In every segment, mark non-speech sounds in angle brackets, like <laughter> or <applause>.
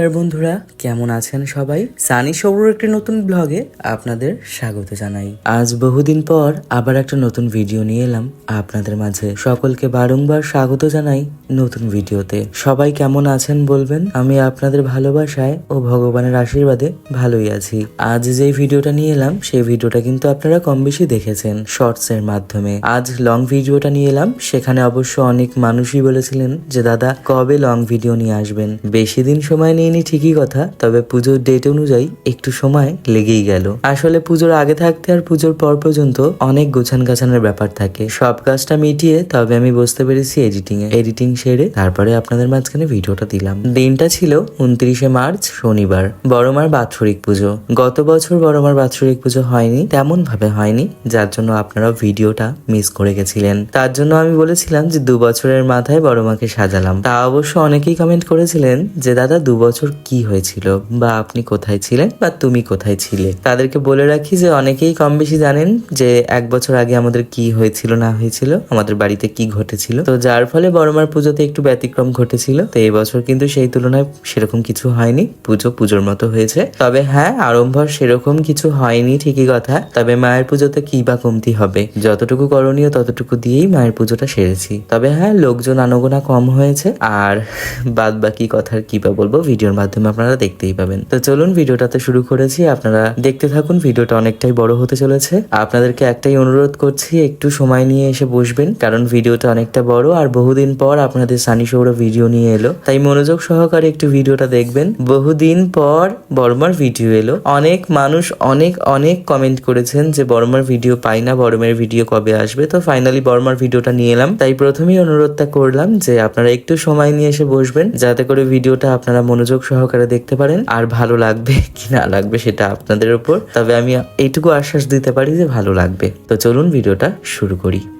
নমস্কার বন্ধুরা, কেমন আছেন সবাই? সানি সৌর একটি নতুন ব্লগে আপনাদের স্বাগত জানাই। আজ বহুদিন পর আবার একটা নতুন ভিডিও নিয়ে এলাম। আপনাদের মাঝে সকলকে বারংবার স্বাগত জানাই নতুন ভিডিওতে সবাই কেমন আছেন বলবেন? আমি আপনাদের ভালোবাসায় ও ভগবানের আশীর্বাদে ভালোই আছি। আজ যে ভিডিওটা নিয়ে এলাম, সেই ভিডিওটা কিন্তু আপনারা কম বেশি দেখেছেন শর্টস এর মাধ্যমে। আজ লং ভিডিওটা নিয়ে এলাম, সেখানে অবশ্য অনেক মানুষই বলেছিলেন যে, দাদা, কবে লং ভিডিও নিয়ে আসবেন? বেশি দিন সময় নিয়ে ঠিকই কথা, তবে পুজোর ডেট অনুযায়ী একটু সময় লেগেই গেল। আসলে পুজোর আগে থাকতে আর পুজোর পর পর্যন্ত অনেক গোছান গাছানোর ব্যাপার থাকে। সব কাজটা মিটিয়ে তবে আমি বসতে পেরেছি এডিটিং এ এডিটিং সেরে তারপরে আপনাদের মাঝখানে ভিডিওটা দিলাম। দিনটা ছিল উনত্রিশে মার্চ, শনিবার। বড়মার বাৎসরিক পুজো। গত বছর বড়মার বাৎসরিক পুজো হয়নি তেমন ভাবে হয়নি, যার জন্য আপনারা ভিডিওটা মিস করে গেছিলেন। তার জন্য আমি বলেছিলাম যে দু বছরের মাথায় বড়মাকে সাজালাম। তা অবশ্য অনেকেই কমেন্ট করেছিলেন যে, দাদা, দু বছর কি হয়েছিল? বা আপনি কোথায় ছিলেন? বা তুমি কোথায় ছিলে? তাদেরকে বলে রাখি যে অনেকেই কম বেশি জানেন যে এক বছর আগে আমাদের কি হয়েছিল, না হয়েছিল, আমাদের বাড়িতে কি ঘটেছিল। তো যার ফলে বড়মার পুজোতে একটু ব্যতিক্রম ঘটেছিল। তো এই বছর কিন্তু সেই তুলনায় সেরকম কিছু হয়নি। পুজো পুজোর মতো হয়েছে। তবে হ্যাঁ আড়ম্বর সেরকম কিছু হয়নি, ঠিকই কথা। তবে মায়ের পুজোতে কি বা কমতি হবে? যতটুকু করণীয় ততটুকু দিয়েই মায়ের পুজোটা সেরেছি। তবে হ্যাঁ লোকজন আনাগোনা কম হয়েছে। আর বাদ বাকি কথার কি বা বলব ভিডিওর মাধ্যমে আপনারা দেখতেই পাবেন। তো চলুন ভিডিওটাতে শুরু করেছি। আপনারা দেখতে থাকুন, ভিডিওটা অনেকটাই বড় হতে চলেছে। আপনাদেরকে একটাই অনুরোধ করছি, একটু সময় নিয়ে এসে বসবেন, কারণ ভিডিওটা অনেকটা বড় আর বহুদিন পর আপনাদের সানি সৌর ভিডিও নিয়ে এলো। তাই মনোযোগ সহকারে একটু ভিডিওটা দেখবেন। বহুদিন পর বর্মার ভিডিও এলো। অনেক মানুষ অনেক অনেক কমেন্ট করেছেন যে বর্মার ভিডিও পাই না, বর্মের ভিডিও কবে আসবে। তো ফাইনালি বর্মার ভিডিওটা নিয়ে এলাম। তাই প্রথমেই অনুরোধটা করলাম যে আপনারা একটু সময় নিয়ে এসে বসবেন, যাতে করে ভিডিওটা আপনারা মনোযোগ সহকারে দেখতে পারেন, আর ভালো লাগবে <laughs> কি না লাগবে সেটা আপনাদের উপর। তবে আমি এইটুকু আশ্বাস দিতে পারি যে ভালো লাগবে। তো চলুন ভিডিওটা শুরু করি।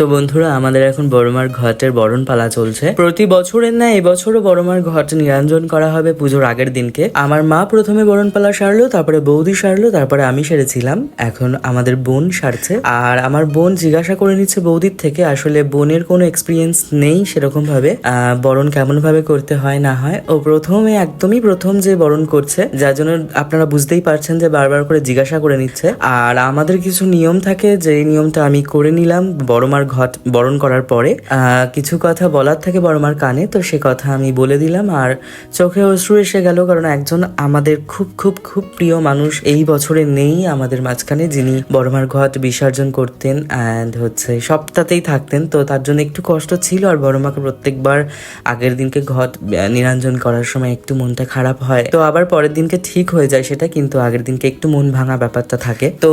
তো বন্ধুরা, আমাদের এখন বড়মার ঘটের বরণ পালা চলছে। প্রতি বছরের না এবছরও বড়মার ঘট নিরঞ্জন করা হবে পুজোর আগের দিনকে। আমার মা প্রথমে বরণ পালা সারলো, তারপরে বৌদি সারলো, তারপরে আমি সেরেছিলাম। এখন আমাদের বোন সারছে। আর আমার বোন জিজ্ঞাসা করে নিচ্ছে বৌদির থেকে, আসলে বোনের কোনো এক্সপিরিয়েন্স নেই সেরকম ভাবে বরণ কেমন ভাবে করতে হয়, না হয়। ও প্রথমে, একদমই প্রথম যে বরণ করছে, যার জন্য আপনারা বুঝতেই পারছেন যে বারবার করে জিজ্ঞাসা করে নিচ্ছে। আর আমাদের কিছু নিয়ম থাকে যে নিয়মটা আমি করে নিলাম, বড়মার ঘট বরণ করার পরে কিছু কথা বলার থাকে বড়মার কানে, তো সে কথা আমি বলে দিলাম। আর চোখে অশ্রু এসে গেল, কারণ একজন আমাদের খুব খুব খুব প্রিয় মানুষ এই বছরে নেই আমাদের মাঝখানে, যিনি বড়মার ঘট বিসর্জন করতেন অ্যান্ড হচ্ছে সপ্তাহতেই থাকতেন। তো তার জন্য একটু কষ্ট ছিল, আর বড়মাকে প্রত্যেকবার আগের দিনকে ঘট নিরঞ্জন করার সময় একটু মনটা খারাপ হয়। তো আবার পরের দিনকে ঠিক হয়ে যায় সেটা, কিন্তু আগের দিনকে একটু মন ভাঙা ব্যাপারটা থাকে। তো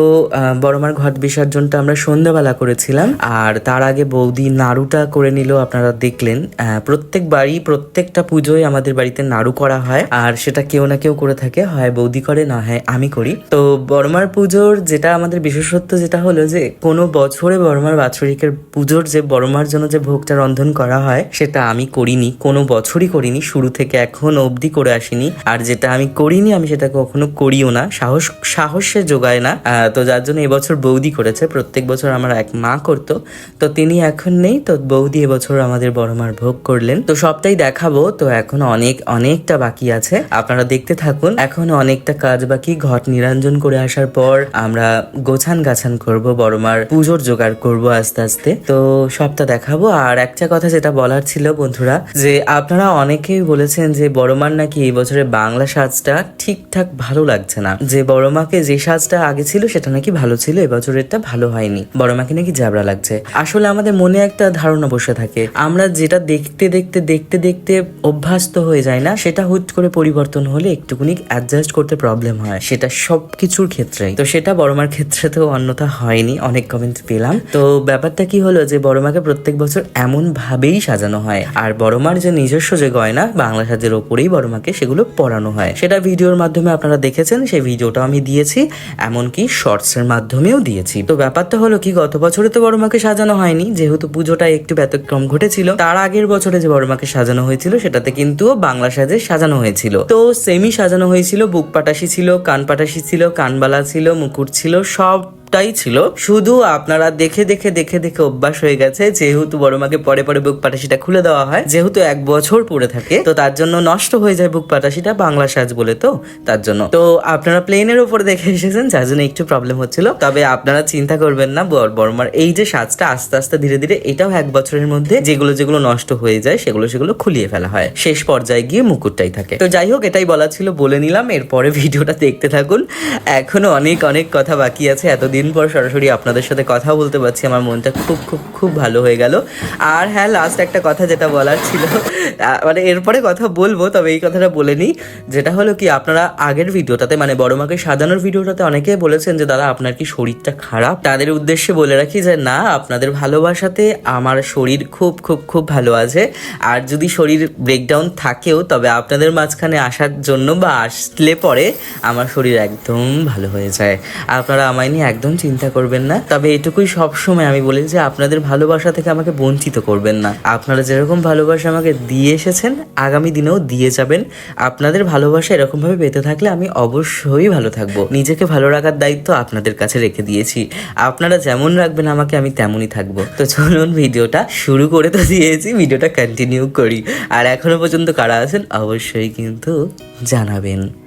বড়মার ঘট বিসর্জনটা আমরা সন্ধ্যাবেলা করেছিলাম, আর তার আগে বৌদি নাড়ুটা করে নিল আপনারা দেখলেন। আহ, প্রত্যেকবারই প্রত্যেকটা পুজোয় আমাদের বাড়িতে নাড়ু করা হয় আর সেটা কেউ না কেউ করে থাকে হয় বৌদি করে না হয় আমি করি। তো বর্মার পুজোর যেটা আমাদের বিশেষত্ব যেটা হলো যে কোনো বছরে বর্মার বাৎসরিকের পুজোর যে বর্মার জন্য যে ভোগটা রন্ধন করা হয় সেটা আমি করিনি কোনো বছরই করিনি শুরু থেকে এখন অবধি করে আসিনি। আর যেটা আমি করিনি আমি সেটা কখনো করিও না সাহস সাহসে যোগায় না। তো যার জন্য এবছর বৌদি করেছে প্রত্যেক বছর আমার এক মা করতো তো তিনি এখন নেই, তো বৌদি এবছর আমাদের বড় মার ভোগ করলেন। তো সবটাই দেখাবো, তো এখন অনেক, অনেকটা বাকি আছে। আপনারা দেখতে থাকুন। এখন অনেকটা কাজ বাকি, ঘট নিরঞ্জন করে আসার পর আমরা গোছান গাছান করব, বড় মার পুজোর জোগাড় করব আস্তে আস্তে। তো সবটা দেখাবো। আর একটা কথা যেটা বলার ছিল বন্ধুরা, যে আপনারা অনেকেই বলেছেন যে বড় মার নাকি এই বছরে বাংলা সাজটা ঠিকঠাক ভালো লাগছে না। যে বড় মাকে যে সাজটা আগে ছিল, সেটা নাকি ভালো ছিল, এবছরেরটা ভালো হয়নি। বড় মাকে নাকি জাবরা লাগছে। আসলে আমাদের মনে একটা ধারণা বসে থাকে। আমরা যেটা দেখতে দেখতে দেখতে দেখতে অভ্যস্ত হয়ে যায় না, সেটা হুট করে পরিবর্তন হলে একটুকুনি অ্যাডজাস্ট করতে প্রবলেম হয়। সেটা সব কিছুর ক্ষেত্রেই। তো সেটা বড়মার ক্ষেত্রে তো অন্যথা হয়নি, অনেক কমেন্ট পেলাম। তো ব্যাপারটা কি হলো যে বড়মাকে প্রত্যেক বছর এমন ভাবেই সাজানো হয়। আর বড়মার যে নিজস্ব যে গয়না, বাংলা সাজের ওপরেই বড়মাকে সেগুলো পরানো হয়। সেটা ভিডিওর মাধ্যমে আপনারা দেখেছেন, সেই ভিডিওটা আমি দিয়েছি, এমনকি শর্টস এর মাধ্যমেও দিয়েছি। তো ব্যাপারটা হলো কি, গত বছরে তো বড়মাকে সাজানো হয়নি, যেহেতু পুজোটা একটু ব্যতিক্রম ঘটেছিল। তার আগের বছরে যে বড়মাকে সাজানো হয়েছিল, সেটাতে কিন্তু বাংলা সাজে সাজানো হয়েছিল। তো সেমি সাজানো হয়েছিল, বুক পাটাশি ছিল, কান পাটাশি ছিল, কানবালা ছিল, মুকুট ছিল, সব টাই ছিল। শুধু আপনারা দেখে দেখে দেখে দেখে অভ্যাস হয়ে গেছে, যেহেতু বড় মাকে পরে পরে বুক পাটাশিটা খুলে দেওয়া হয়, যেহেতু এক বছর পরে থাকে, তো তার জন্য নষ্ট হয়ে যায় বুক পাটাশিটা বাংলা সাজ বলে তো, তার জন্য। তো আপনারা প্লেনের উপর দেখে এসেছেন, যার জন্য একটু প্রবলেম হচ্ছিল। তবে আপনারা চিন্তা করবেন না, বর- বড়মার এই যে সাজটা আস্তে আস্তে ধীরে ধীরে এটাও এক বছরের মধ্যে যেগুলো যেগুলো নষ্ট হয়ে যায়, সেগুলো সেগুলো খুলিয়ে ফেলা হয়। শেষ পর্যায়ে গিয়ে মুকুটটাই থাকে। তো যাই হোক, এটাই বলা ছিল, বলে নিলাম, এরপরে <laughs> ভিডিওটা দেখতে থাকুন। এখনও অনেক অনেক কথা বাকি আছে, এতদিন পর সরাসরি আপনাদের সাথে কথা বলতে পারছি। আমার মনটা খুব খুব খুব ভালো হয়ে গেল। আর হ্যাঁ লাস্ট একটা কথা যেটা বলার ছিল মানে এরপরে কথা বলব, তবে এই কথাটা বলে নিই। যেটা হলো কি, আপনারা আগের ভিডিওটাতে মানে বড় মাকে সাজানোর ভিডিওটাতে অনেকে বলেছেন যে, দাদা, আপনার কি শরীরটা খারাপ? তাদের উদ্দেশ্যে বলে রাখি যে, না, আপনাদের ভালোবাসাতে আমার শরীর খুব খুব খুব ভালো আছে। আর যদি শরীর ব্রেকডাউন থাকেও, তবে আপনাদের মাঝখানে আসার জন্য বা আসলে পরে আমার শরীর একদম ভালো হয়ে যায়। আপনারা আমায় নিয়ে একদম চিন্তা করবেন না। তবে এটুকুই সবসময় আমি বলি যে আপনাদের ভালোবাসা থেকে আমাকে বঞ্চিত করবেন না। আপনারা যেরকম ভালোবাসা আমাকে দিয়ে এসেছেন, আগামী দিনেও দিয়ে যাবেন। আপনাদের ভালোবাসা এরকমভাবে পেতে থাকলে আমি অবশ্যই ভালো থাকব। নিজেকে ভালো রাখার দায়িত্ব আপনাদের কাছে রেখে দিয়েছি। আপনারা যেমন রাখবেন আমাকে, আমি তেমনই থাকব। তো চলুন ভিডিওটা শুরু করে তো দিয়েছি, ভিডিওটা কন্টিনিউ করি। আর এখনও পর্যন্ত কারা আছেন, অবশ্যই কিন্তু জানাবেন।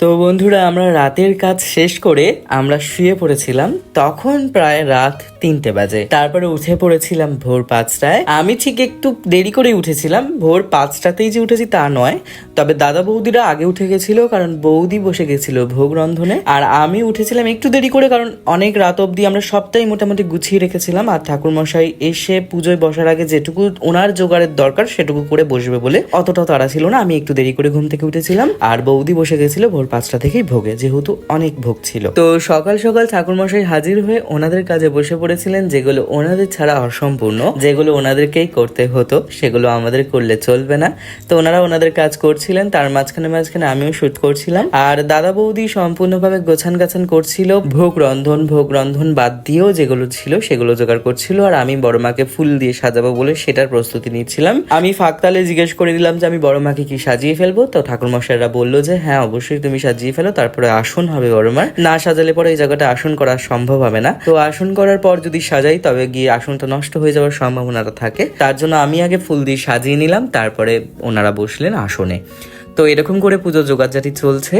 তো বন্ধুরা, আমরা রাতের কাজ শেষ করে আমরা শুয়ে পড়েছিলাম। তখন প্রায় রাত তিনটে বাজে। তারপরে উঠে পড়েছিলাম ভোর পাঁচটায়। আমি ঠিক একটু দেরি করে উঠেছিলাম। ভোর পাঁচটাতেই যে উঠেছি তা নয়। তবে দাদা বৌদিরা আগে উঠে গেছিল, কারণ বৌদি বসে গেছিল ভোগ রন্ধনে। আর আমি উঠেছিলাম একটু দেরি করে, কারণ অনেক রাত অবধি আমরা সবটাই মোটামুটি গুছিয়ে রেখেছিলাম। আর ঠাকুর মশাই এসে পুজোয় বসার আগে যেটুকু ওনার জোগাড়ের দরকার, সেটুকু করে বসবে বলে অতটা তাড়া ছিল না। আমি একটু দেরি করে ঘুম থেকে উঠেছিলাম। আর বৌদি বসে গেছিল ভোর পাঁচটা থেকেই ভোগে, যেহেতু অনেক ভোগ ছিল। তো সকাল সকাল ঠাকুরমশাই হাজির হয়ে ওনাদের কাজে বসে পড়েছিলেন, যেগুলো ওনাদের ছাড়া অসম্পূর্ণ, যেগুলো ওনাদেরকেই করতে হতো, সেগুলো আমাদের করলে চলবে না। তো ওনারা ওনাদের কাজ করছিলেন, তার মাঝখানে মাঝখানে আমিও শুট করছিলাম। আর দাদা বৌদি সম্পূর্ণভাবে গোছান গাছান করছিল, ভোগ রন্ধন ভোগ রন্ধন বাদ দিয়েও যেগুলো ছিল, সেগুলো জোগাড় করছিল, আর আমি বড় মাকে ফুল দিয়ে সাজাবো বলে সেটার প্রস্তুতি নিচ্ছিলাম। আমি ফাঁকতালে জিজ্ঞেস করে দিলাম যে আমি বড় মাকে কি সাজিয়ে ফেলব? তো ঠাকুর মশাইরা বলল যে হ্যাঁ অবশ্যই তুমি সাজিয়ে ফেলো, তারপরে আসন হবে বড় মার। না সাজালে পরে এই জায়গাটা আসন করা সম্ভব হবে না। তো আসন করার পর যদি সাজাই, তবে গিয়ে আসনটা নষ্ট হয়ে যাওয়ার সম্ভাবনাটা থাকে। তার জন্য আমি আগে ফুল দিয়ে সাজিয়ে নিলাম, তারপরে ওনারা বসলেন আসনে। তো এরকম করে পুজো জোগাড়জাটি চলছে।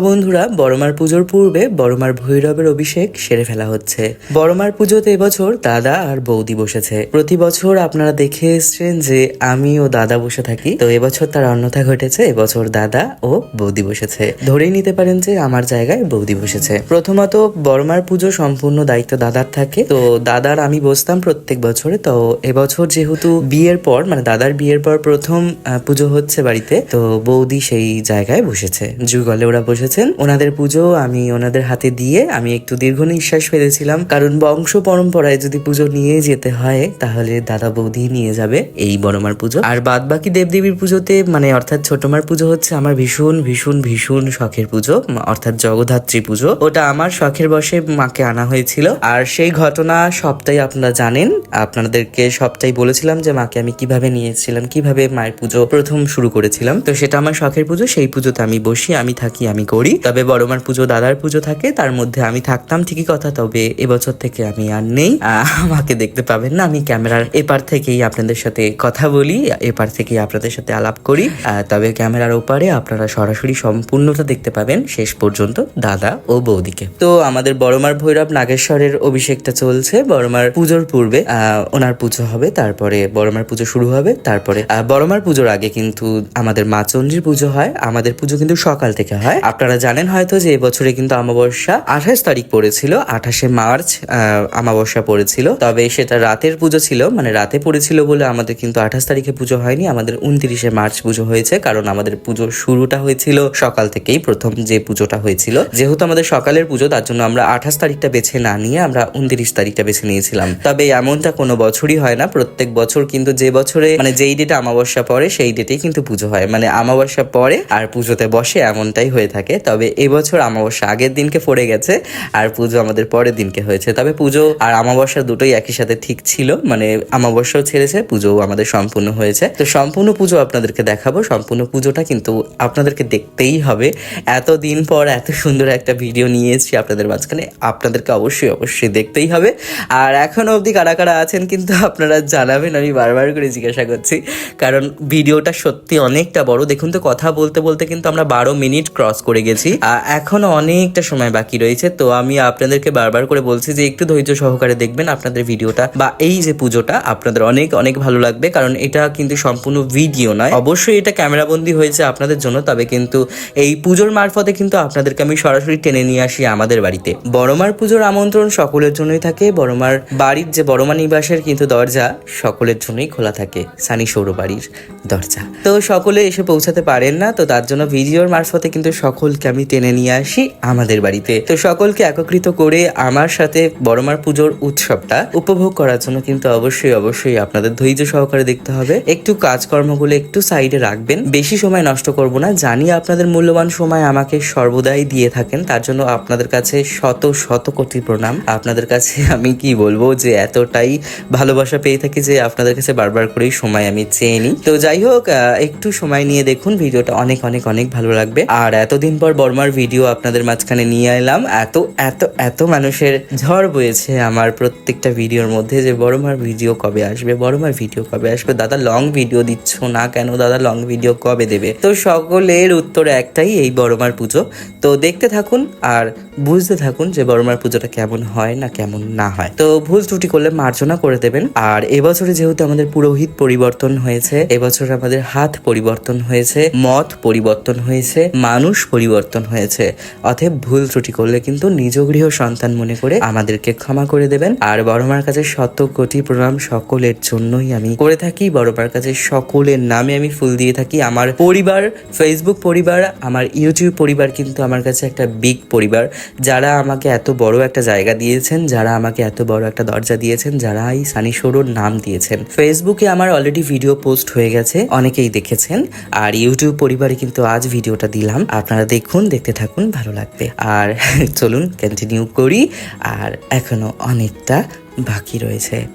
বন্ধুরা, বড়মার পুজোর পূর্বে বড়মার ভৈরবের অভিষেক সেরে ফেলা হচ্ছে। বড়মার পুজোতে এবছর দাদা আর বৌদি বসেছে। প্রতি বছর আপনারা দেখে এসছেন যে আমি ও দাদা বসে থাকি। তো এবছর তার অন্যথা ঘটেছে, এবছর দাদা ও বৌদি বসেছে। ধরেই নিতে পারেন যে আমার জায়গায় বৌদি বসেছে। প্রথমত, বড়মার পুজো সম্পূর্ণ দায়িত্ব দাদার থাকে। তো দাদার আমি বসতাম প্রত্যেক বছরে। তো এবছর যেহেতু বিয়ের পর মানে দাদার বিয়ের পর প্রথম পুজো হচ্ছে বাড়িতে, তো বৌদি সেই জায়গায় বসেছে। যুগলে ওরা বসেছেন ওনাদের পুজো আমি ওনাদের হাতে দিয়ে আমি একটু দীর্ঘ নিঃশ্বাস ফেলেছিলাম। কারণ বংশ পরম্পরায় যদি পুজো নিয়ে যেতে হয়, তাহলে দাদা বৌদি নিয়ে যাবে এই বড়মার পুজো। আর বাদ বাকি দেবদেবীর পুজোতে মানে অর্থাৎ ছোটমার পুজো হচ্ছে আমার ভীষণ ভীষণ ভীষণ শখের পুজো অর্থাৎ জগদ্ধাত্রী পুজো। ওটা আমার শখের বসে মাকে আনা হয়েছিল। আর সেই ঘটনা সবটাই আপনারা জানেন। আপনাদেরকে সবটাই বলেছিলাম যে মাকে আমি কীভাবে নিয়েছিলাম, কীভাবে মায়ের পুজো প্রথম শুরু করেছিলাম। তো সেটা আমার শখের পুজো, সেই পুজোতে আমি বসি, আমি থাকি, আমি করি। তবে বড়মার পুজো, দাদার পুজো থাকে, তার মধ্যে আমি থাকতাম, ঠিকই কথা, তবে এবছর থেকে আমি আর নেই। আমাকে দেখতে পাবেন না, আমি ক্যামেরার এপার থেকেই আপনাদের সাথে কথা বলি, এপার থেকেই আপনাদের সাথে আলাপ করি। তবে ক্যামেরার ওপারে আপনারা সরাসরি সম্পূর্ণটা দেখতে পাবেন, শেষ পর্যন্ত দাদা ও বৌদিকে। তো আমাদের বড়মার ভৈরব নাগেশ্বরের অভিষেকটা চলছে বড়মার পুজোর পূর্বে ওনার পুজো হবে, তারপরে বড়মার পুজো শুরু হবে, তারপরে বড়মার পুজোর আগে কিন্তু আমাদের মা চন্দ্রীর পুজো হয়, আমাদের পুজো কিন্তু সকাল থেকে হয়, আপনারা জানেন হয়তো যে এবছরে কিন্তু অমাবস্যা আঠাশ তারিখ পড়েছিল আঠাশে মার্চ আহ, অমাবস্যা পড়েছিল। তবে সেটা রাতের পুজো ছিল মানে রাতে পড়েছিল বলে আমাদের কিন্তু আঠাশ তারিখে পুজো হয়নি আমাদের উনত্রিশে মার্চ পুজো হয়েছে কারণ আমাদের পুজো শুরুটা হয়েছিল সকাল থেকেই প্রথম যে পুজোটা হয়েছিল। যেহেতু আমাদের সকালের পুজো তার জন্য আমরা আঠাশ তারিখটা বেছে না নিয়ে আমরা উনত্রিশ তারিখটা বেছে নিয়েছিলাম। তবে এমনটা কোনো বছরই হয় না প্রত্যেক বছর কিন্তু যে বছরে মানে যেই ডেটে অমাবস্যা পড়ে সেই ডেটেই কিন্তু পুজো হয়। মানে অমাবস্যা পরে আর পুজোতে বসে এমনটাই হয়ে থাকে। তবে এবছর অমাবস্যা আগের দিনকে পড়ে গেছে আর পুজো আমাদের পরের দিনকে হয়েছে। তবে পুজো আর অমাবস্যা দুটোই একই সাথে ঠিক ছিল মানে অমাবস্যাও ছেড়েছে, পুজোও আমাদের সম্পূর্ণ হয়েছে। তো সম্পূর্ণ পুজো আপনাদেরকে দেখাবো। সম্পূর্ণ পুজোটা কিন্তু আপনাদেরকে দেখতেই হবে। এত দিন পর এত সুন্দর একটা ভিডিও নিয়ে এসেছি আপনাদের মাঝখানে, আপনাদেরকে অবশ্যই অবশ্যই দেখতেই হবে। আর এখন অবধি কারা কারা আছেন কিন্তু আপনারা জানাবেন, আমি বারবার করে জিজ্ঞাসা করছি। কারণ ভিডিওটা সত্যি অনেকটা বড়। দেখুন তো, কথা বলতে বলতে কিন্তু আমরা বারো মিনিট ক্রস করে গেছি। আহ, এখনও অনেকটা সময় বাকি রয়েছে তো আমি আপনাদেরকে বারবার করে বলছি যে একটু ধৈর্য সহকারে দেখবেন আপনাদের ভিডিওটা বা এই যে পুজোটা আপনাদের অনেক অনেক ভালো লাগবে কারণ এটা কিন্তু সম্পূর্ণ ভিডিও নয়। অবশ্যই এটা ক্যামেরাবন্দি হয়েছে আপনাদের জন্য তবে কিন্তু এই পুজোর মারফতে কিন্তু আপনাদেরকে আমি সরাসরি টেনে নিয়ে আসি আমাদের বাড়িতে। বড়মার পুজোর আমন্ত্রণ সকলের জন্যই থাকে বড়মার বাড়ির যে বড়মা নিবাসের কিন্তু দরজা সকলের জন্যই খোলা থাকে সানি সৌর বাড়ির দরজা। তো সকলে এসে পৌঁছাতে পারেন না তো তার জন্য ভিডিওর মারফতে কিন্তু সকলকে আমি টেনে নিয়ে আসি আমাদের বাড়িতে। তো সকলকে একত্রিত করে আমার সাথে বড়মার পুজোর উৎসবটা উপভোগ করার জন্য কিন্তু অবশ্যই অবশ্যই আপনাদের ধৈর্য সহকারে দেখতে হবে। একটু কাজকর্মগুলো একটু সাইডে রাখবেন। বেশি সময় নষ্ট করব না। জানি আপনাদের মূল্যবান সময় আমাকে সর্বদাই দিয়ে থাকেন। তার জন্য আপনাদের কাছে শত শত কোটি প্রণাম। আপনাদের কাছে আমি কি বলব যে এতটাই ভালোবাসা পেয়ে থাকি যে আপনাদের কাছে বারবার করেই সময় আমি চেয়ে নিই। তো যাই হোক একটু সময় নিয়ে দেখুন। ভিডিওটা অনেক অনেক অনেক ভালো লাগবে। আর এতদিন পর বর্মার ভিডিও আপনাদের মাঝখানে নিয়ে এলাম। এত এত এত মানুষের ঝড় বয়েছে আমার প্রত্যেকটা ভিডিওর মধ্যে যে বড়মার ভিডিও কবে আসবে বড়মার ভিডিও কবে আসবে, দাদা লং ভিডিও দিচ্ছ না কেন, দাদা লং ভিডিও কবে দেবে? তো সকলের উত্তর একটাই, এই বড়মার পুজো। তো দেখতে থাকুন আর বুঝতে থাকুন যে বড়মার পুজোটা কেমন হয় না কেমন না হয়। তো ভুল ত্রুটি করলে মার্জনা করে দেবেন। আর এবছরে যেহেতু আমাদের পুরোহিত পরিবর্তন হয়েছে, এবছর আমাদের হাত পরিবর্তন হয়েছে, মত পরিবর্তন হয়েছে, মানুষ পরিবর্তন হয়েছে। অতএব ভুল ত্রুটি করলে কিন্তু নিজ গৃহ সন্তান মনে করে আমাদেরকে ক্ষমা করে দেবেন। আর বড়মার কাছে শত কোটি প্রণাম সকলের জন্যই আমি করে থাকি। বড়মার কাছে সকলের নামে আমি ফুল দিয়ে থাকি। আমার পরিবার ফেসবুক পরিবার, আমার ইউটিউব পরিবার কিন্তু আমার কাছে একটা বিগ পরিবার। যারা আমাকে এত বড় একটা জায়গা দিয়েছেন, যারা আমাকে এত বড় একটা দরজা দিয়েছেন, যারা এই সানি সৌরর নাম দিয়েছেন। ফেসবুকে আমার অলরেডি ভিডিও পোস্ট হয়ে গেছে, অনেকেই দেখেছেন। আর ইউটিউব পরিবারে কিন্তু আজ ভিডিওটা দিলাম। আপনারা দেখুন দেখতে থাকুন ভালো লাগবে। আর <laughs> চলুন কন্টিনিউ করি। আর এখনও অনেকটা বাকি রয়েছে।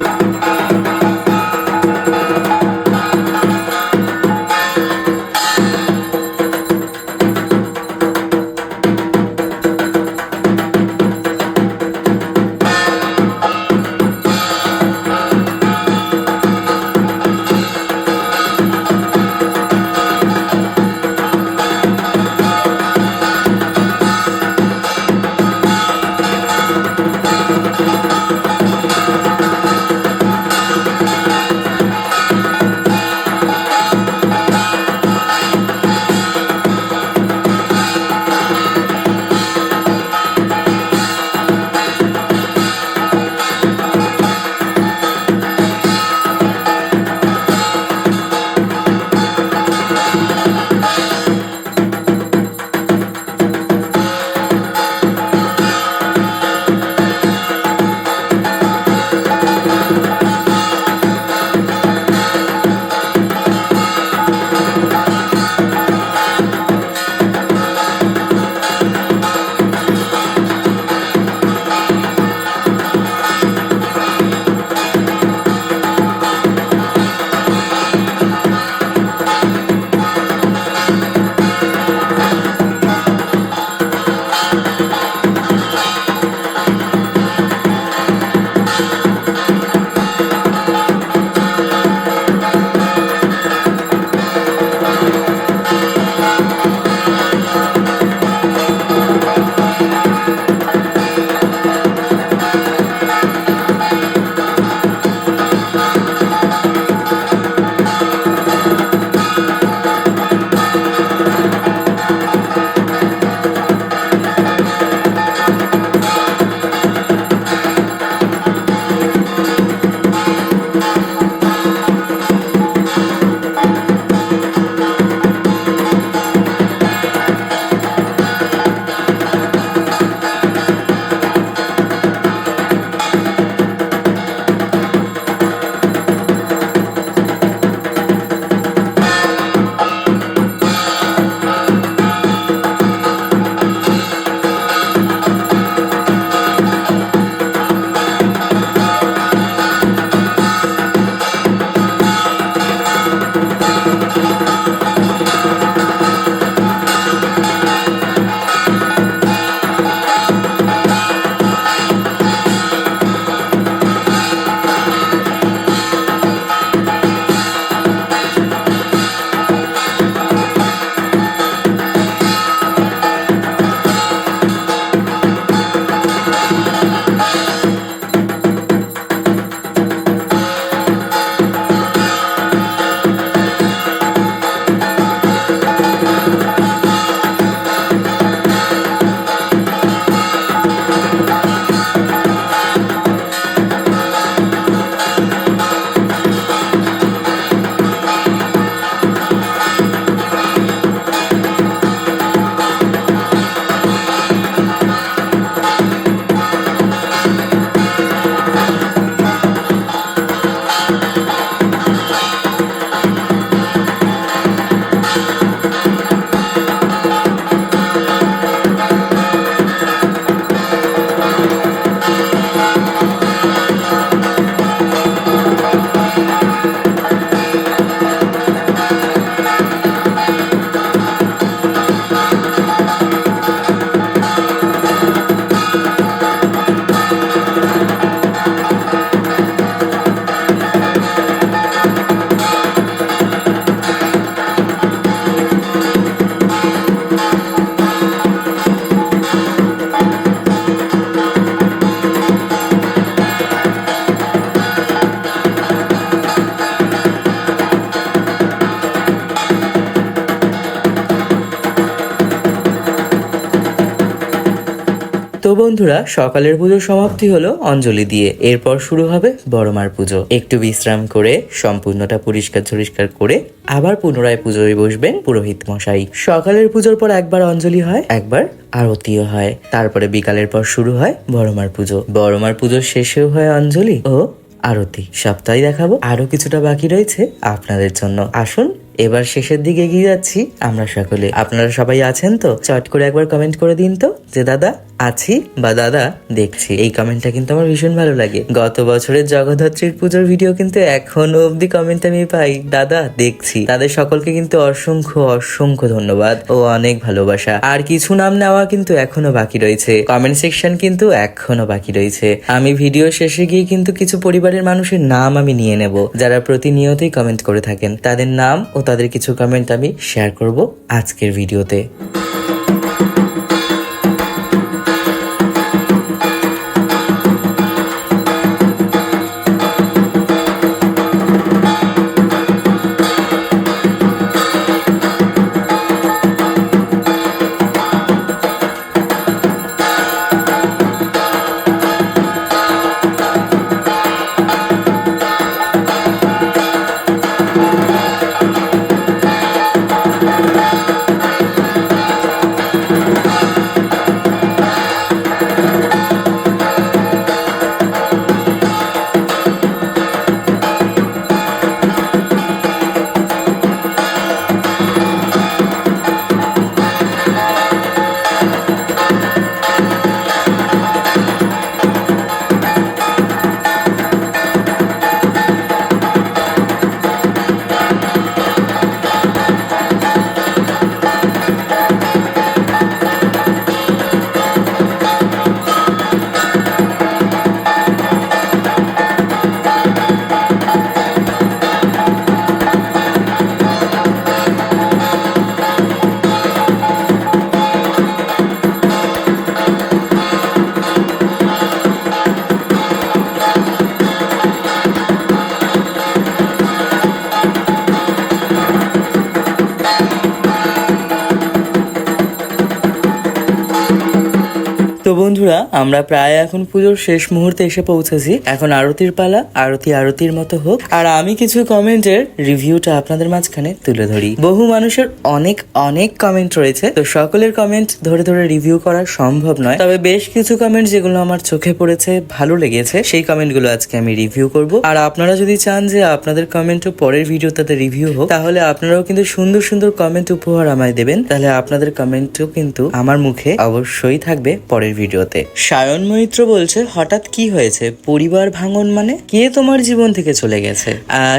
বন্ধুরা, সকালের পুজোর সমাপ্তি হলো অঞ্জলি দিয়ে। এরপর শুরু হবে বড়মার পুজো। একটু বিশ্রাম করে, সম্পূর্ণটা পরিষ্কার পরিষ্কার করে আবার পুনরায় পুজোয় বসবেন পুরোহিত মশাই। সকালের পুজোর পর একবার অঞ্জলি হয়, একবার আরতিও হয়। তারপরে বিকালের পর শুরু হয় বড়মার পুজো। বড়মার পুজোর শেষেও হয় অঞ্জলি ও আরতি। সপ্তাহে দেখাবো আরও কিছুটা বাকি রয়েছে আপনাদের জন্য। আসুন এবার শেষের দিকে এগিয়ে যাচ্ছি, আমরা সকলে। আপনারা সবাই আছেন তো? চট করে একবার কমেন্ট করে দিন তো, যে দাদা আছি বা দাদা দেখছি। এই কমেন্টটা কিন্তু আমার ভীষণ ভালো লাগে। গত বছরের জগদ্ধাত্রীর পুজোর ভিডিও কিন্তু এখনও অবধি কমেন্ট আমি পাই, দাদা দেখছি। তাদের সকলকে কিন্তু অসংখ্য অসংখ্য ধন্যবাদ ও অনেক ভালোবাসা। আর কিছু নাম নেওয়া কিন্তু এখনও বাকি রয়েছে। কমেন্ট সেকশন কিন্তু এখনও বাকি রয়েছে। আমি ভিডিও শেষে গিয়ে কিন্তু কিছু পরিবারের মানুষের নাম আমি নিয়ে নেব, যারা প্রতিনিয়তই কমেন্ট করে থাকেন। তাদের নাম ও তাদের কিছু কমেন্ট আমি শেয়ার করব আজকের ভিডিওতে বন্ধুরা, আমরা প্রায় এখন পুজোর শেষ মুহূর্তে এসে পৌঁছেছি। এখন আরতির পালা, আরতি আরতির মতো হোক। আর আমি কিছু কমেন্টের রিভিউটা আপনাদের মাঝখানে তুলে ধরি। বহু মানুষের অনেক অনেক কমেন্ট রয়েছে। তো সকলের কমেন্ট ধরে ধরে রিভিউ করা সম্ভব নয়। তবে বেশ কিছু কমেন্ট যেগুলো আমার চোখে পড়েছে, ভালো লেগেছে, সেই কমেন্টগুলো আজকে আমি রিভিউ করব। আর আপনারা যদি চান যে আপনাদের কমেন্টও পরের ভিডিওটাতে রিভিউ হোক, তাহলে আপনারাও কিন্তু সুন্দর সুন্দর কমেন্ট উপহার আমায় দেবেন। তাহলে আপনাদের কমেন্টও কিন্তু আমার মুখে অবশ্যই থাকবে পরের ভিডিওতে। সায়ন মৈত্র বলছে, হঠাৎ কি হয়েছে? পরিবার ভাঙন মানে? কে তোমার জীবন থেকে চলে গেছে?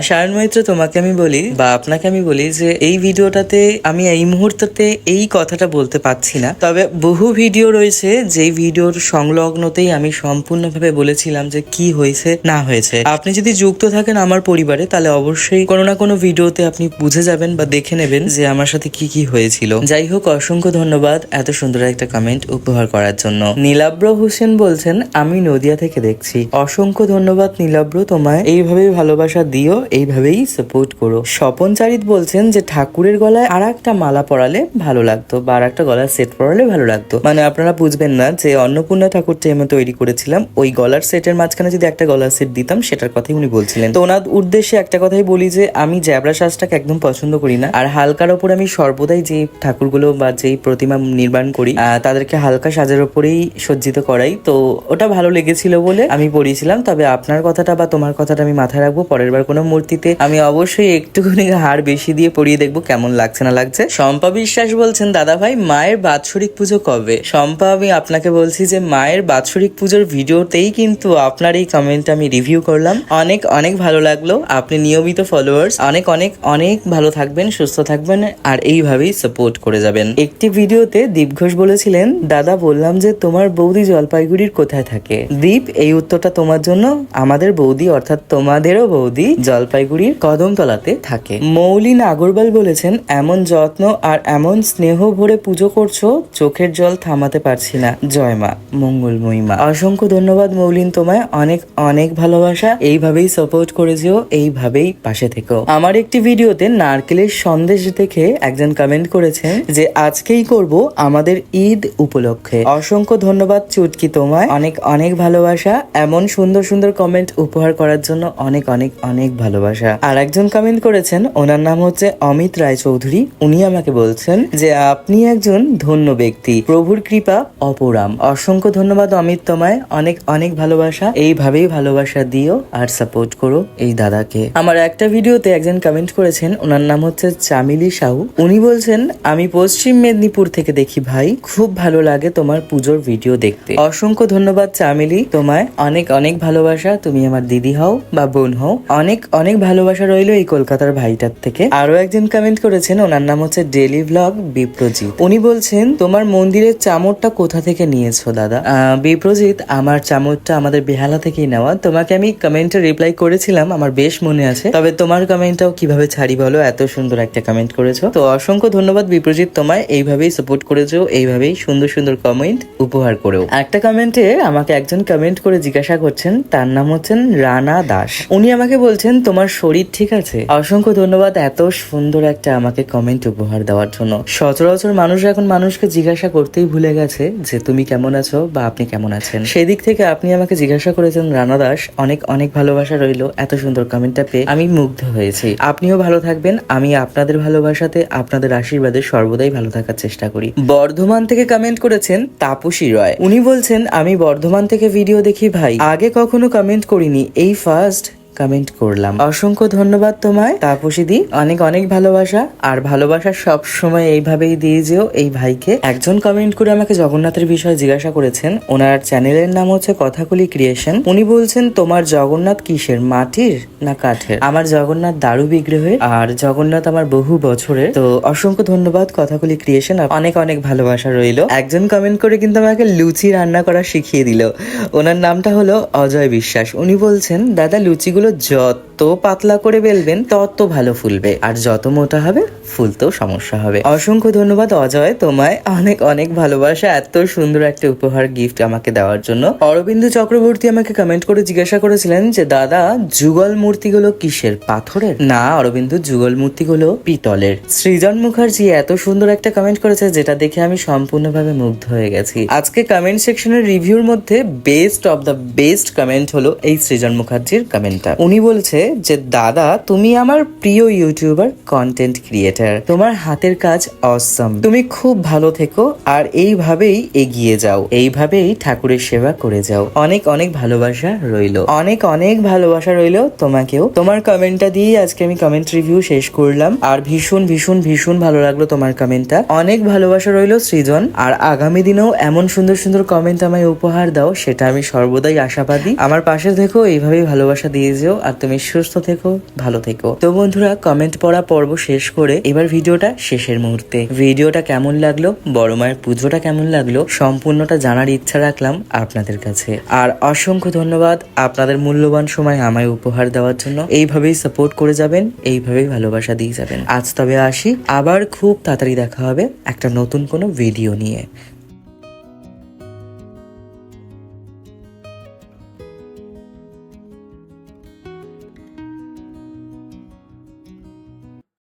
সায়ন মৈত্র, তোমাকে আমি বলি, বা আপনাকে আমি বলি যে, এই ভিডিওটাতে আমি এই মুহূর্ততে এই কথাটা বলতে পারছি না। তবে বহু ভিডিও রয়েছে, যেই ভিডিওর সংলগ্নতেই আমি সম্পূর্ণভাবে বলেছিলাম যে, কি হয়েছে, না হয়েছে। আপনি যদি যুক্ত থাকেন আমার পরিবারে, তাহলে অবশ্যই কোনো না কোনো ভিডিওতে আপনি বুঝে যাবেন বা দেখে নেবেন যে, আমার সাথে কি কি হয়েছিল। যাই হোক, অসংখ্য ধন্যবাদ এত সুন্দর একটা কমেন্ট উপহার করার জন্য। নীলাব্র হোসেন বলছেন, আমি নদিয়া থেকে দেখছি। অসংখ্য ধন্যবাদ নীলাব্র তোমায়। এইভাবেই ভালোবাসা দিও, এইভাবেই সাপোর্ট করো। স্বপন চারিত বলছেন যে, ঠাকুরের গলায় আর একটা মালা পরালে ভালো লাগতো বা আর একটা গলার সেট পরালে ভালো লাগতো। মানে আপনারা বুঝবেন না যে, অন্নপূর্ণা ঠাকুরটা আমি তৈরি করেছিলাম, ওই গলার সেটের মাঝখানে যদি একটা গলার সেট দিতাম, সেটার কথাই উনি বলছিলেন। তো ওনার উদ্দেশ্যে একটা কথাই বলি যে, আমি জ্যাবরা সাজটাকে একদম পছন্দ করি না। আর হালকার ওপর আমি সর্বদাই যে ঠাকুরগুলো বা যেই প্রতিমা নির্মাণ করি তাদেরকে হালকা সাজের ওপরেই সজ্জিত করাই। তো ওটা ভালো লেগেছিল বলে আমি পড়িয়েছিলাম। তবে আপনার কথাটা বা তোমার কথাটা আমি মাথায় রাখব। পরের বার কোনো মূর্তিতে আমি অবশ্যই একটুখানি হার বেশি দিয়ে পড়িয়ে দেখব কেমন লাগছে না লাগছে। শম্পা বিশ্বাস বলছেন, দাদা ভাই, মায়ের বাৎসরিক পুজো কবে? শম্পা, আমি আপনাকে বলছি যে, মায়ের বাৎসরিক পুজোর ভিডিওতেই কিন্তু আপনার এই কমেন্ট আমি রিভিউ করলাম। অনেক অনেক ভালো লাগল। আপনি নিয়মিত ফলোয়ার্স অনেক অনেক অনেক ভালো থাকবেন, সুস্থ থাকবেন, আর এইভাবেই সাপোর্ট করে যাবেন। একটি ভিডিওতে দীপ ঘোষ বলেছিলেন, দাদা, বললাম যে তোমার বৌদি জলপাইগুড়ির কোথায় থাকে? দীপ, এই উত্তরটা তোমার জন্য আমাদের বৌদি, অর্থাৎ তোমাদেরও বৌদি জলপাইগুড়ির কদমতলাতে থাকে। মৌলিন আগরওয়াল বলেছেন, এমন যত্ন আর এমন স্নেহ ভরে পুজো করছ, চোখের জল থামাতে পারছি না। জয় মা, মঙ্গলময়ী মা। অসংখ্য ধন্যবাদ মৌলিন তোমায়, অনেক অনেক ভালোবাসা। এইভাবেই সাপোর্ট করেছ এইভাবেই পাশে থেকো। আমার একটি ভিডিওতে নারকেলের সন্দেশ দেখে একজন কমেন্ট করেছেন যে, আজকেই করব আমাদের ঈদ উপলক্ষে। অসংখ্য ধন্যবাদ চুটকি তোমায়। অনেক অনেক ভালোবাসা, এমন সুন্দর সুন্দর কমেন্ট উপহার করার জন্য অনেক অনেক অনেক ভালোবাসা। আর একজন কমেন্ট করেছেন, ওনার নাম হচ্ছে অমিত রায় চৌধুরী উনি আমাকে বলছেন যে, আপনি একজন ধন্য ব্যক্তি, প্রভুর কৃপা অপরাম। অসংখ্য ধন্যবাদ অমিত তোমায়। অনেক অনেক ভালোবাসা। এইভাবেই ভালোবাসা দিও আর সাপোর্ট করো এই দাদাকে। আমার একটা ভিডিওতে একজন কমেন্ট করেছেন, ওনার নাম হচ্ছে চামিলি সাহু। উনি বলছেন, আমি পশ্চিম মেদিনীপুর থেকে দেখি ভাই, খুব ভালো লাগে তোমার পুজোর ভিডিও দেখতে। অসংখ্য ধন্যবাদ, চামিলি। তোমায় অনেক অনেক ভালোবাসা। তুমি আমার দিদি হও বা বোন হও। অনেক অনেক ভালোবাসা রইল এই কলকাতার ভাইটার থেকে। আরও একজন কমেন্ট করেছেন, ওনার নাম হচ্ছে ডেলি ভ্লগ বিপ্রজিৎ। উনি বলছেন, তোমার মন্দিরের চামড়টা কোথা থেকে নিয়েছো, দাদা? বিপ্রজিৎ, আমার চামড়টা আমাদের বেহালা থেকেই নেওয়া। তোমাকে আমি কমেন্টে রিপ্লাই করেছিলাম, আমার বেশ মনে আছে। তবে তোমার কমেন্টটাও কীভাবে ছাড়ি বলো? এত সুন্দর একটা কমেন্ট করেছ। তো অসংখ্য ধন্যবাদ বিপ্রজিৎ, তোমায়। এইভাবেই সাপোর্ট করেছ, এইভাবেই সুন্দর সুন্দর কমেন্ট উপহার করেও। একটা কমেন্টে আমাকে একজন কমেন্ট করে জিজ্ঞাসা করছেন, তার নাম হচ্ছেন রানা দাস। উনি আমাকে বলছেন, তোমার শরীর ঠিক আছে? অসংখ্য ধন্যবাদ এত সুন্দর একটা আমাকে কমেন্ট উপহার দেওয়ার জন্য। সচরাচর মানুষ এখন মানুষকে জিজ্ঞাসা করতেই ভুলে গেছে যে, তুমি কেমন আছো বা আপনি কেমন আছেন? সেদিক থেকে আপনি আমাকে জিজ্ঞাসা করেছেন, রানা দাস, অনেক অনেক ভালোবাসা রইল, এত সুন্দর কমেন্টটা পেয়ে আমি মুগ্ধ হয়েছি। আপনিও ভালো থাকবেন, আমি আপনাদের ভালোবাসাতে আপনাদের আশীর্বাদে সর্বদাই ভালো থাকার চেষ্টা করি। বর্ধমান থেকে কমেন্ট করেছেন, তাপসী রয়। উনি বলছেন, আমি বর্ধমান থেকে ভিডিও দেখি ভাই। আগে কখনো কমেন্ট করিনি। এই ফার্স্ট কমেন্ট করলাম। অসংখ্য ধন্যবাদ তোমায়। তাপসী দি, অনেক অনেক ভালোবাসা। আর ভালোবাসা সব সময় এইভাবেই দিয়ে যেও এই ভাইকে। একজন কমেন্ট করে আমাকে জগন্নাথের বিষয়ে জিজ্ঞাসা করেছেন। ওনার চ্যানেলের নাম হচ্ছে কথাকুলি ক্রিয়েশন উনি বলছেন, তোমার জগন্নাথ কিসের? মাটির না কাঠের? আমার জগন্নাথ দারু বিগ্রহের আর জগন্নাথ আমার বহু বছরের। তো অসংখ্য ধন্যবাদ কথাকুলি ক্রিয়েশন অনেক অনেক ভালোবাসা রইল। একজন কমেন্ট করে কিন্তু আমাকে লুচি রান্না করা শিখিয়ে দিল। ওনার নামটা হলো অজয় বিশ্বাস। উনি বলছেন, দাদা, লুচিগুলো যত পাতলা করে বেলবেন, তত ভালো ফুলবে। আর যত মোটা হবে, ফুলতেও সমস্যা হবে। অসংখ্য ধন্যবাদ অজয় তোমায়। অনেক অনেক ভালোবাসা। এত সুন্দর একটা উপহার গিফট আমাকে দেওয়ার জন্য। অরবিন্দু চক্রবর্তী আমাকে কমেন্ট করে জিজ্ঞাসা করেছিলেন যে, দাদা, যুগল মূর্তিগুলো কিসের? পাথরের? না, অরবিন্দু, যুগল মূর্তিগুলো পিতলের। সৃজন মুখার্জি এত সুন্দর একটা কমেন্ট করেছে, যেটা দেখে আমি সম্পূর্ণভাবে মুগ্ধ হয়ে গেছি। আজকে কমেন্ট সেকশনের রিভিউর মধ্যে best of the best comment হলো এই সৃজন মুখার্জির কমেন্টটা উনি বলছে যে, দাদা, তুমি আমার প্রিয় ইউটিউবার কন্টেন্ট ক্রিয়েটার তোমার হাতের কাজ অসম তুমি খুব ভালো থেকো, আর এইভাবেই এগিয়ে যাও। এইভাবেই ঠাকুরের সেবা করে যাও। অনেক অনেক ভালোবাসা রইল। অনেক অনেক ভালোবাসা রইল তোমাকেও। তোমার কমেন্টটা দিয়ে আজকে আমি কমেন্ট রিভিউ শেষ করলাম। আর ভীষণ ভীষণ ভীষণ ভালো লাগল তোমার কমেন্টটা। অনেক ভালোবাসা রইল সৃজন। আর আগামী দিনেও এমন সুন্দর সুন্দর কমেন্ট আমায় উপহার দাও, সেটা আমি সর্বদাই আশাবাদী। আমার পাশে থেকো, এইভাবেই ভালোবাসা দিয়ে যেও। আর তুমি সুস্থ থেকো, ভালো থেকো। তো বন্ধুরা কমেন্ট পড়া পর্ব শেষ করে এবার ভিডিওটা শেষের মুহূর্তে। ভিডিওটা কেমন লাগল, বড় মায়ের পুজোটা কেমন লাগল, সম্পূর্ণটা জানার ইচ্ছা রাখলাম আপনাদের কাছে। আর অসংখ্য ধন্যবাদ আপনাদের মূল্যবান সময় আমায় উপহার দেওয়ার জন্য। এইভাবেই সাপোর্ট করে যাবেন, এইভাবেই ভালোবাসা দিয়ে যাবেন। আজ তবে আসি, আবার খুব তাড়াতাড়ি দেখা হবে একটা নতুন কোনো ভিডিও নিয়ে।